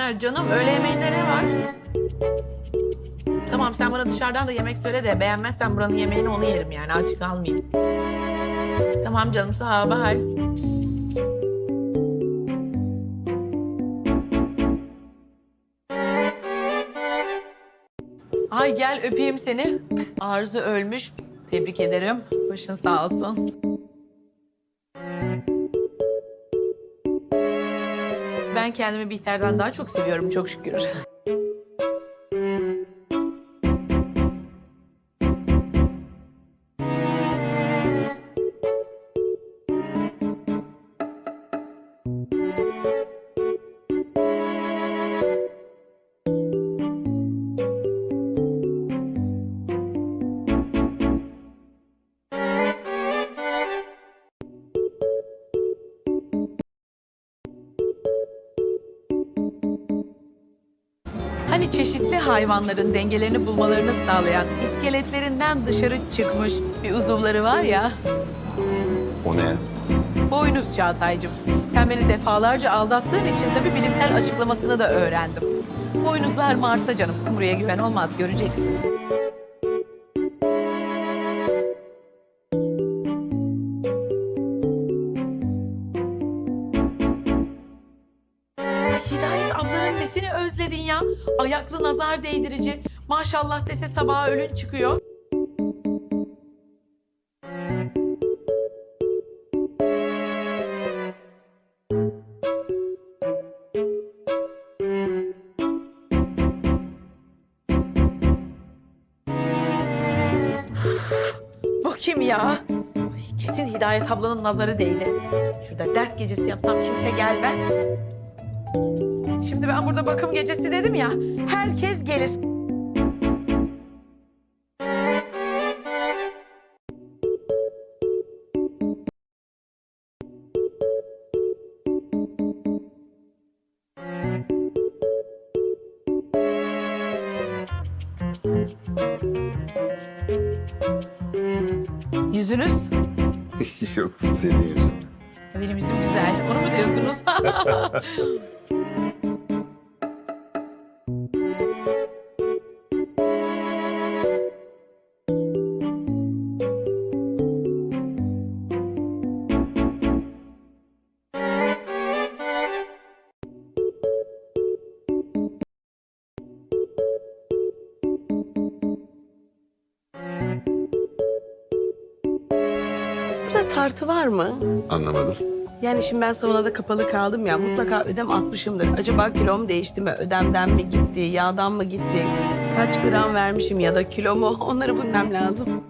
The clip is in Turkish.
Ha canım öğle yemeğinde ne var? Tamam sen bana dışarıdan da yemek söyle de beğenmezsen buranın yemeğini onu yerim yani aç kalmayayım. Tamam canım sağ ol bye. Ay gel öpeyim seni. Arzu ölmüş. Tebrik ederim. Başın sağ olsun. Ben kendimi Bihter'den daha çok seviyorum çok şükür. Hani çeşitli hayvanların dengelerini bulmalarını sağlayan iskeletlerinden dışarı çıkmış bir uzuvları var ya. O ne? Boynuz Çağatay'cığım. Sen beni defalarca aldattığın için tabii bilimsel açıklamasını da öğrendim. Boynuzlar Mars'a canım. Kumruya güven olmaz göreceksin. Nesini özledin ya? Ayaklı nazar değdirici. Maşallah dese sabaha ölün çıkıyor. Bu kim ya? Kesin Hidayet ablanın nazarı değdi. Şurada dert gecesi yapsam kimse gelmez. Şimdi ben burada bakım gecesi dedim ya. Herkes gelir. Yüzünüz? Yok senin yüzün. Benim yüzüm güzel. Onu mu diyorsunuz? Tartı var mı? Anlamadım. Yani şimdi ben saunada kapalı kaldım ya mutlaka ödem atmışımdır. Acaba kilom değişti mi? Ödemden mi gitti? Yağdan mı gitti? Kaç gram vermişim ya da kilomu? Onları bilmem lazım.